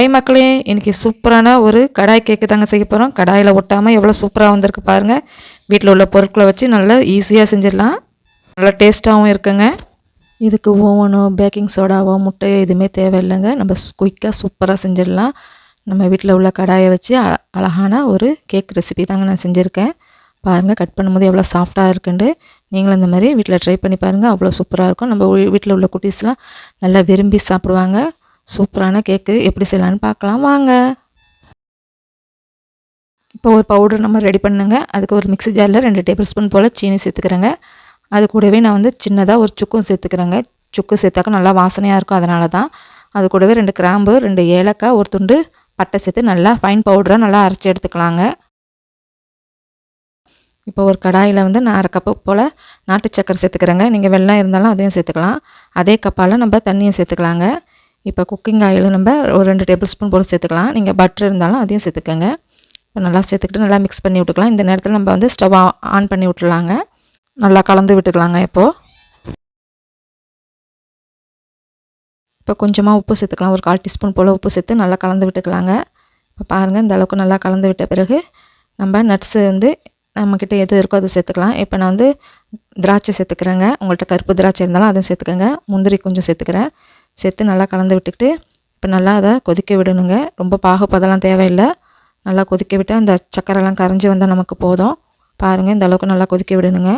Hi மக்களே இன்றைக்கி சூப்பரான ஒரு கடாய் கேக்கு தாங்க செய்ய போகிறோம் கடாயில் ஒட்டாமல் எவ்வளோ சூப்பராக வந்திருக்கு பாருங்கள் வீட்டில் உள்ள பொருட்களை வச்சு நல்லா ஈஸியாக செஞ்சிடலாம். நல்லா டேஸ்ட்டாகவும் இருக்குங்க. இதுக்கு ஓவனோ பேக்கிங் சோடாவோ முட்டையோ எதுவுமே தேவையில்லைங்க. நம்ம குயிக்காக சூப்பராக செஞ்சிடலாம். நம்ம வீட்டில் உள்ள கடாயை வச்சு அழகான ஒரு கேக் ரெசிபி தாங்க நான் செஞ்சுருக்கேன். பாருங்கள் கட் பண்ணும்போது எவ்வளோ சாஃப்டாக இருக்குன்ட்டு. நீங்களும் இந்த மாதிரி வீட்டில் ட்ரை பண்ணி பாருங்கள் அவ்வளோ சூப்பராக இருக்கும். நம்ம வீட்டில் உள்ள குட்டீஸ்லாம் நல்லா விரும்பி சாப்பிடுவாங்க. சூப்பரான கேக்கு. எப்படி செய்யலான்னு பார்க்கலாம். வாங்க. இப்போ ஒரு பவுடர் நம்ம ரெடி பண்ணுங்க. அதுக்கு ஒரு மிக்சி ஜாரில் ரெண்டு டேபிள் ஸ்பூன் போல் சீனி சேர்த்துக்கிறேங்க. அது கூடவே நான் வந்து சின்னதாக ஒரு சுக்கும் சேர்த்துக்கிறேங்க. சுக்கு சேர்த்தாக்க நல்லா வாசனையாக இருக்கும் அதனால தான் அது கூடவே ரெண்டு கிராம்பு ரெண்டு ஏலக்காய் ஒரு துண்டு பட்டை சேர்த்து நல்லா ஃபைன் பவுடராக நல்லா அரைச்சி எடுத்துக்கலாங்க. இப்போ ஒரு கடாயில் வந்து நான் அரை கப்பு போல் நாட்டு சக்கரை சேர்த்துக்கிறேங்க. நீங்கள் வெள்ளம் இருந்தாலும் அதையும் சேர்த்துக்கலாம். அதே கப்பால் நம்ம தண்ணியும் சேர்த்துக்கலாங்க. இப்போ குக்கிங் ஆயில் நம்ம ஒரு ரெண்டு டேபிள் ஸ்பூன் போல் சேர்த்துக்கலாம். நீங்கள் பட்டர் இருந்தாலும் அதையும் சேர்த்துக்கோங்க. இப்போ நல்லா சேர்த்துக்கிட்டு நல்லா மிக்ஸ் பண்ணி விட்டுக்கலாம். இந்த நேரத்தில் நம்ம வந்து ஸ்டவ் ஆன் பண்ணி விட்டுலாங்க நல்லா கலந்து விட்டுக்கலாங்க இப்போது இப்போ கொஞ்சமாக உப்பு சேர்த்துக்கலாம். ஒரு கால் டீஸ்பூன் போல் உப்பு சேர்த்து நல்லா கலந்து விட்டுக்கலாங்க. இப்போ பாருங்கள் இந்த அளவுக்கு நல்லா கலந்து விட்ட பிறகு நம்ம நட்ஸு வந்து நம்மக்கிட்ட எது இருக்கோ அதை சேர்த்துக்கலாம். இப்போ நான் வந்து திராட்சை சேர்த்துக்கிறேங்க. உங்கள்கிட்ட கருப்பு திராட்சை இருந்தாலும் அதையும் சேர்த்துக்கோங்க. முந்திரி கொஞ்சம் சேர்த்துக்கிறேன். சேர்த்து நல்லா கலந்து விட்டுக்கிட்டு இப்போ நல்லா அதை கொதிக்க விடணுங்க. ரொம்ப பாகுப்பதெல்லாம் தேவையில்லை. நல்லா கொதிக்க விட்டு அந்த சக்கரைலாம் கரைஞ்சி வந்தால் நமக்கு போதும். பாருங்கள் இந்த அளவுக்கு நல்லா கொதிக்க விடணுங்க.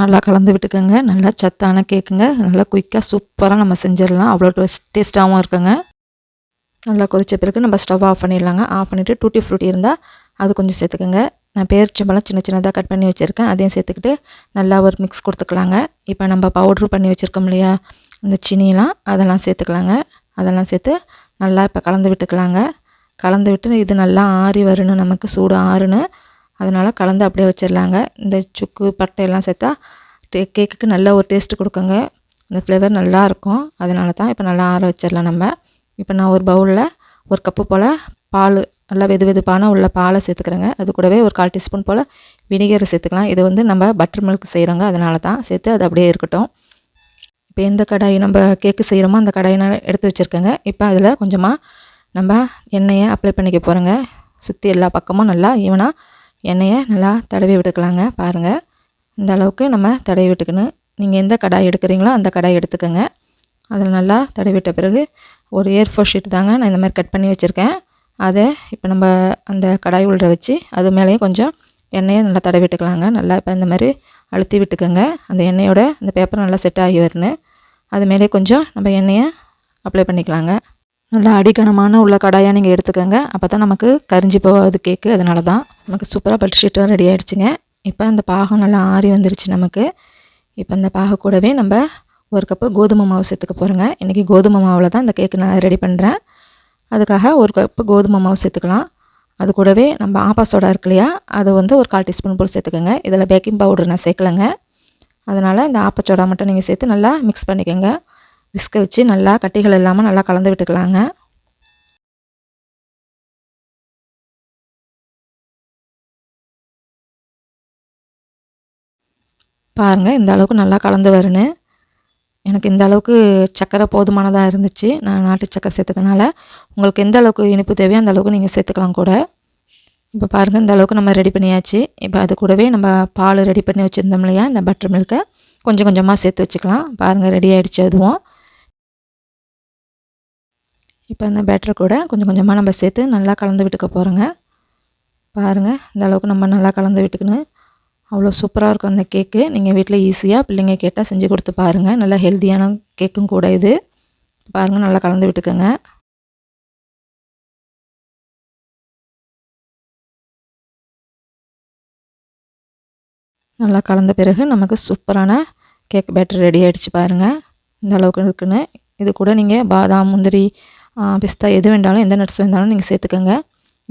நல்லா கலந்து விட்டுக்கோங்க. நல்லா சத்தான கேக்குங்க. நல்லா குயிக்காக சூப்பராக நம்ம செஞ்சிடலாம். அவ்வளோ டேஸ்ட்டாகவும் இருக்குங்க. நல்லா கொதித்த பிறகு நம்ம ஸ்டவ் ஆஃப் பண்ணிடலாங்க. ஆஃப் பண்ணிவிட்டு டூட்டி ஃப்ரூட்டி இருந்தால் அது கொஞ்சம் சேர்த்துக்கோங்க. நான் பேரிச்சம்பழம் சின்ன சின்னதாக கட் பண்ணி வச்சுருக்கேன். அதையும் சேர்த்துக்கிட்டு நல்லா ஒரு மிக்ஸ் கொடுத்துக்கலாங்க. இப்போ நம்ம பவுட்ரு பண்ணி வச்சுருக்கோம் இல்லையா? இந்த சினியெலாம் அதெல்லாம் சேர்த்துக்கலாங்க. அதெல்லாம் சேர்த்து நல்லா இப்போ கலந்து விட்டுக்கலாங்க. கலந்து விட்டு இது நல்லா ஆறி வரணும். நமக்கு சூடு ஆறுணும் அதனால் கலந்து அப்படியே வச்சிடலாங்க இந்த சுக்கு பட்டை எல்லாம் சேர்த்தா டே கேக்குக்கு நல்ல ஒரு டேஸ்ட்டு கொடுக்குங்க. இந்த ஃப்ளேவர் நல்லாயிருக்கும் அதனால தான் இப்போ நல்லா ஆற வச்சிடலாம் நம்ம. இப்போ நான் ஒரு பவுலில் ஒரு கப்பு போல் பால் நல்லா வெது வெதுப்பான உள்ள பாலை சேர்த்துக்கிறேங்க. அது கூடவே ஒரு கால் டீஸ்பூன் போல் வினிகரை சேர்த்துக்கலாம். இது வந்து நம்ம பட்டர் மில்க் செய்கிறோங்க அதனால தான் சேர்த்து அது அப்படியே இருக்கட்டும். இப்போ எந்த கடாய் நம்ம கேக்கு செய்கிறோமோ அந்த கடாயை நான் எடுத்து வச்சுருக்கேங்க. இப்போ அதில் கொஞ்சமாக நம்ம எண்ணெயை அப்ளை பண்ணிக்க போகிறோங்க சுற்றி எல்லா பக்கமும் நல்லா ஈவனாக எண்ணெயை நல்லா தடவி விட்டுக்கலாங்க. பாருங்கள் இந்த அளவுக்கு நம்ம தடவி விட்டுக்கணும். நீங்கள் எந்த கடாய் எடுக்கிறீங்களோ அந்த கடாய் எடுத்துக்கோங்க. அதில் நல்லா தடவி விட்ட பிறகு ஒரு ஏர் ஃபோர் ஷீட் தாங்க நான் இந்த மாதிரி கட் பண்ணி வச்சுருக்கேன். அதை இப்போ நம்ம அந்த கடாய் உள்ள வச்சு அது மேலேயும் கொஞ்சம் எண்ணெயை நல்லா தடவி விட்டுக்கலாங்க நல்லா இப்போ இந்த மாதிரி அழுத்தி விட்டுக்கோங்க. அந்த எண்ணெயோட அந்த பேப்பர் நல்லா செட் ஆகி வரணும். அது மேலே கொஞ்சம் நம்ம எண்ணெயை அப்ளை பண்ணிக்கலாங்க. நல்லா அடிக்கணமான உள்ள கடாயாக நீங்கள் எடுத்துக்கோங்க. அப்போ தான் நமக்கு கரிஞ்சி போகாது கேக்கு அதனால தான் நமக்கு சூப்பராக பெட்ஷீட்டும் ரெடி ஆகிடுச்சுங்க இப்போ அந்த பாகம் நல்லா ஆறி வந்துருச்சு நமக்கு. இப்போ அந்த பாக கூடவே நம்ம ஒரு கப்பு கோதுமை மாவு சேர்த்துக்க போகிறோங்க இன்றைக்கி கோதுமை மாவில் தான் இந்த கேக்கு நான் ரெடி பண்ணுறேன் அதுக்காக ஒரு கப்பு கோதுமை மாவு சேர்த்துக்கலாம். அது கூடவே நம்ம ஆப்பா சோடா இருக்கு இல்லையா அது வந்து ஒரு கால் டீஸ்பூன் போல் சேர்த்துக்கோங்க. இதில் பேக்கிங் பவுடர் நான் சேர்க்கலைங்க. அதனால் இந்த ஆப்பச்சோடா மட்டும் நீங்கள் சேர்த்து நல்லா மிக்ஸ் பண்ணிக்கோங்க. விஸ்க வச்சு நல்லா கட்டிகள் இல்லாமல் நல்லா கலந்து விட்டுக்கலாங்க. பாருங்கள் இந்த அளவுக்கு நல்லா கலந்து வரணும் எனக்கு இந்த அளவுக்கு சர்க்கரை போதுமானதாக இருந்துச்சு. நான் நாட்டு சர்க்கரை சேர்த்ததுனால உங்களுக்கு எந்த அளவுக்கு இனிப்பு தேவையோ அந்த அளவுக்கு நீங்கள் சேர்த்துக்கலாம் கூட. இப்போ பாருங்கள் இந்த அளவுக்கு நம்ம ரெடி பண்ணியாச்சு. இப்போ அது கூடவே நம்ம பால் ரெடி பண்ணி வச்சுருந்தோம் இல்லையா இந்த பட்டர் மில்கை கொஞ்சம் கொஞ்சமாக சேர்த்து வச்சுக்கலாம். பாருங்கள் ரெடி ஆகிடுச்சு அதுவும். இப்போ இந்த பேட்டரை கூட கொஞ்சம் கொஞ்சமாக நம்ம சேர்த்து நல்லா கலந்து விட்டுக்க போகிறோங்க பாருங்கள் இந்த அளவுக்கு நம்ம நல்லா கலந்து விட்டுக்கணும். அவ்வளோ சூப்பராக இருக்கும் அந்த கேக்கு. நீங்கள் வீட்டில் ஈஸியாக பிள்ளைங்க கேட்டால் செஞ்சு கொடுத்து பாருங்கள் நல்லா ஹெல்த்தியான கேக்கும் கூட இது. பாருங்கள் நல்லா கலந்து விட்டுக்கோங்க. நல்லா கலந்த பிறகு நமக்கு சூப்பரான கேக் பேட்டர் ரெடி ஆகிடுச்சு பாருங்கள் இந்த அளவுக்கு இருக்குன்னு. இது கூட நீங்கள் பாதாம் முந்திரி பிஸ்தா எது வேண்டாலும் எந்த நட்ஸ் வேண்டாலும் நீங்கள் சேர்த்துக்கோங்க.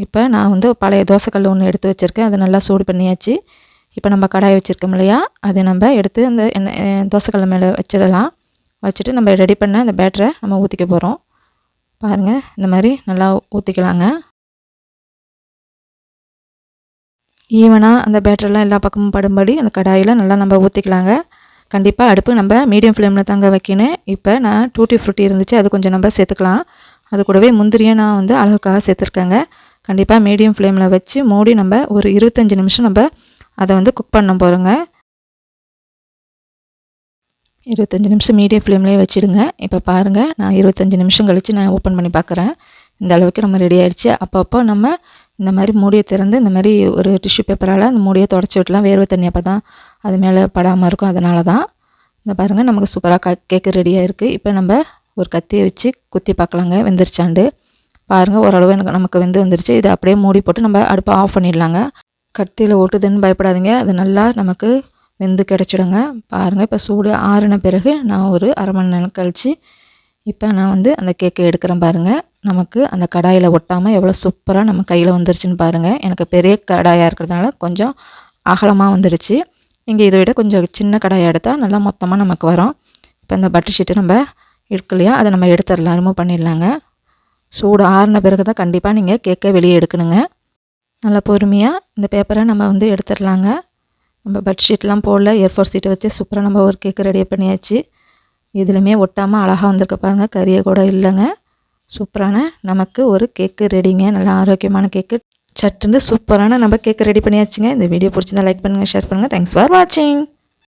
இப்போ நான் வந்து பழைய தோசைக்கல் ஒன்று எடுத்து வச்சுருக்கேன். அதை நல்லா சூடு பண்ணியாச்சு. இப்போ நம்ம கடாய் வச்சுருக்கோம் இல்லையா? அதை நம்ம எடுத்து அந்த எண்ணெய் தோசைக்கல்ல மேலே வச்சிடலாம். வச்சுட்டு நம்ம ரெடி பண்ண அந்த பேட்டரை நம்ம ஊற்றிக்க போகிறோம் பாருங்கள் இந்த மாதிரி நல்லா ஊற்றிக்கலாங்க ஈவனாக அந்த பேட்டரெலாம் எல்லா பக்கமும் படும்படி அந்த கடாயில் நல்லா நம்ம ஊற்றிக்கலாங்க கண்டிப்பாக அடுப்பு நம்ம மீடியம் ஃப்ளேமில் தாங்க வைக்கணும். இப்போ நான் டூட்டி ஃப்ரூட்டி இருந்துச்சு அது கொஞ்சம் நம்ம சேர்த்துக்கலாம். அது கூடவே முந்திரியை நான் வந்து அழகுக்காக சேர்த்துருக்கேங்க. கண்டிப்பாக மீடியம் ஃப்ளேமில் வச்சு மூடி நம்ம ஒரு இருபத்தஞ்சி நிமிஷம் நம்ம அதை வந்து குக் பண்ண போகிறோங்க இருபத்தஞ்சி நிமிஷம் மீடியம் ஃப்ளேம்லேயே வச்சுடுங்க. இப்போ பாருங்கள் நான் இருபத்தஞ்சி நிமிஷம் கழித்து நான் ஓப்பன் பண்ணி பார்க்குறேன் இந்த அளவுக்கு நம்ம ரெடி ஆகிடுச்சு அப்பப்போ நம்ம இந்த மாதிரி மூடியை திறந்து இந்த மாதிரி ஒரு டிஷ்யூ பேப்பரால் அந்த மூடியை தொடச்சி விட்டலாம் வேர்வை தண்ணி அப்போ தான் அது மேலே படாமல் இருக்கும். அதனால தான் இந்த பாருங்கள் நமக்கு சூப்பராக கேக்கு ரெடியாக இருக்குது இப்போ நம்ம ஒரு கத்தியை வச்சு குத்தி பார்க்கலாங்க. வெந்துருச்சாண்டு. பாருங்கள் ஓரளவு எனக்கு நமக்கு வெந்து வந்துருச்சு. இதை அப்படியே மூடி போட்டு நம்ம அடுப்பை ஆஃப் பண்ணிடலாங்க. கத்தியில் ஓட்டுதுன்னு பயப்படாதீங்க. அது நல்லா நமக்கு வெந்து கிடச்சிடுங்க. பாருங்கள் இப்போ சூடு ஆறின பிறகு நான் ஒரு அரை மணி நேரம் கழித்து இப்போ நான் வந்து அந்த கேக்கை எடுக்கிறேன் பாருங்கள் நமக்கு அந்த கடாயில் ஒட்டாமல் எவ்வளோ சூப்பராக நம்ம கையில் வந்துருச்சுன்னு பாருங்கள் எனக்கு பெரிய கடாயாக இருக்கிறதுனால கொஞ்சம் அகலமாக வந்துடுச்சு. நீங்கள் இதை விட கொஞ்சம் சின்ன கடாயை எடுத்தால் நல்லா மொத்தமாக நமக்கு வரும். இப்போ இந்த பட்டர் ஷீட்டு நம்ம எடுக்கலையா அதை நம்ம எடுத்துடலாம். ரிமூவ் பண்ணிடலாங்க. சூடு ஆறின பிறகு தான் கண்டிப்பாக நீங்கள் கேக்கை வெளியே எடுக்கணுங்க. நல்லா பொறுமையாக இந்த பேப்பரை நம்ம வந்து எடுத்துடலாங்க. நம்ம பெட்ஷீட்லாம் போடல ஏர்ஃபோர் சீட்டை வச்சு சூப்பராக நம்ம ஒரு கேக்கு ரெடி பண்ணியாச்சு. இதுலையுமே ஒட்டாமல் அழகாக வந்திருக்க பாருங்கள் கறியை கூட இல்லைங்க. சூப்பரான நமக்கு ஒரு கேக்கு ரெடிங்க நல்லா ஆரோக்கியமான கேக்கு சட்டுன்னு சூப்பரான நம்ம கேக்கு ரெடி பண்ணியாச்சுங்க. இந்த வீடியோ பிடிச்சிருந்தா லைக் பண்ணுங்கள் ஷேர் பண்ணுங்கள் தேங்க்ஸ் ஃபார் வாட்சிங்